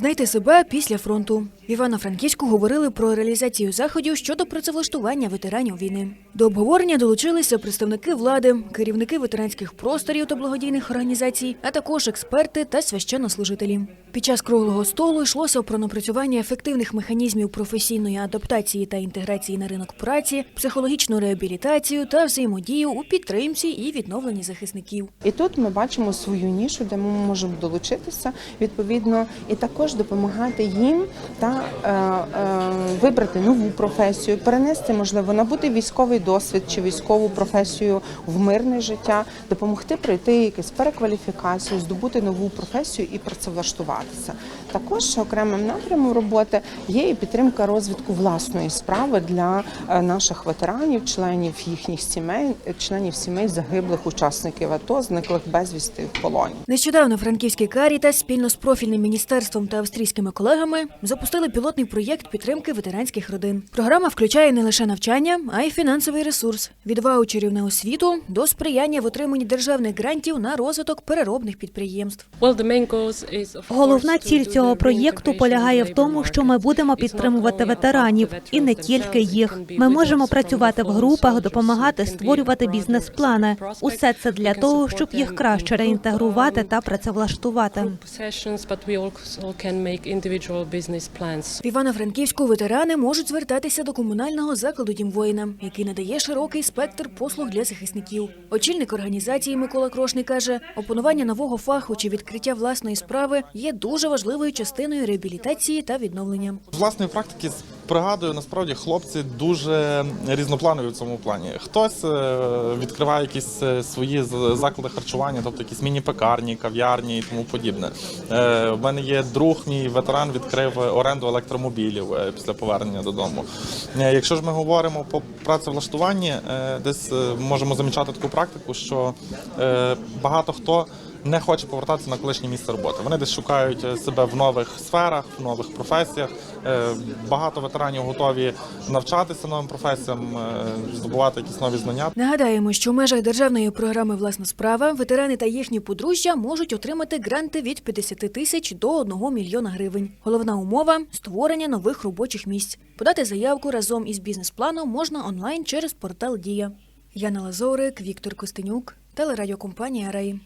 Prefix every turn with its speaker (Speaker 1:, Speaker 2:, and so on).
Speaker 1: Знайти себе після фронту. В Івано-Франківську говорили про реалізацію заходів щодо працевлаштування ветеранів війни. До обговорення долучилися представники влади, керівники ветеранських просторів та благодійних організацій, а також експерти та священнослужителі. Під час круглого столу йшлося про напрацювання ефективних механізмів професійної адаптації та інтеграції на ринок праці, психологічну реабілітацію та взаємодію у підтримці і відновленні захисників.
Speaker 2: І тут ми бачимо свою нішу, де ми можемо долучитися відповідно і також допомагати їм та е, е, вибрати нову професію, перенести можливо набути військовий досвід чи військову професію в мирне життя, допомогти пройти якусь перекваліфікацію, здобути нову професію і працевлаштуватися. Також окремим напрямом роботи є і підтримка розвитку власної справи для е, наших ветеранів, членів їхніх сімей, членів сімей загиблих учасників АТО, зниклих безвісти в полоні.
Speaker 1: Нещодавно франківський Карітас спільно з профільним міністерством та австрійськими колегами запустили пілотний проєкт підтримки ветеранських родин. Програма включає не лише навчання, а й фінансовий ресурс від ваучерів на освіту до сприяння в отриманні державних грантів на розвиток переробних підприємств.
Speaker 3: Головна ціль цього проєкту полягає в тому, що ми будемо підтримувати ветеранів і не тільки їх. Ми можемо працювати в групах, допомагати створювати бізнес-плани. Усе це для того, щоб їх краще реінтегрувати та працевлаштувати.
Speaker 1: В Івано-Франківську ветерани можуть звертатися до комунального закладу «Дім воїна», який надає широкий спектр послуг для захисників. Очільник організації Микола Крошний каже, опанування нового фаху чи відкриття власної справи є дуже важливою частиною реабілітації та відновлення.
Speaker 4: З власної практики пригадую, насправді хлопці дуже різнопланові в цьому плані. Хтось е, відкриває якісь е, свої заклади харчування, тобто якісь міні-пекарні, кав'ярні і тому подібне. Е, В мене є друг, мій ветеран відкрив оренду електромобілів е, після повернення додому. Е, Якщо ж ми говоримо по працевлаштуванні, е, десь е, можемо замічати таку практику, що е, багато хто не хоче повертатися на колишнє місце роботи. Вони десь шукають е, себе в нових сферах, в нових професіях. Е, Багато ветеранів готові навчатися новим професіям, е, здобувати якісь нові знання.
Speaker 1: Нагадаємо, що в межах державної програми Власна справа ветерани та їхні подружжя можуть отримати гранти від 50 тисяч до 1 мільйона гривень. Головна умова створення нових робочих місць. Подати заявку разом із бізнес-планом можна онлайн через портал Дія. Яна Лазорик, Віктор Костенюк, телерадіокомпанія Рей.